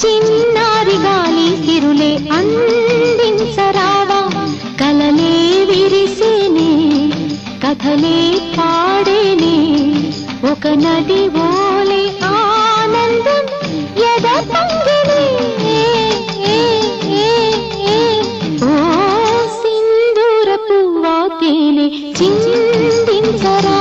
చిన్నారి గాలి సిరులే అందించరావా? కలలే విరిసేనే కథలే పాడేనే. ఒక నది ఓలే ఆనందం ఎద ఓ సింధూర పువ్వా తేనె చిందించరా